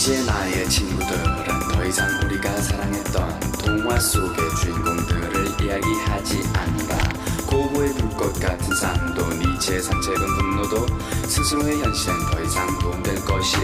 이제 나의 친구들은 더 이상 우리가 사랑했던 동화 속의 주인공들을 이야기하지 않는다. 고무의 불꽃 같은 삶도 니체의 산책은 분노도 스스로의 현실은 더 이상 도움될 것이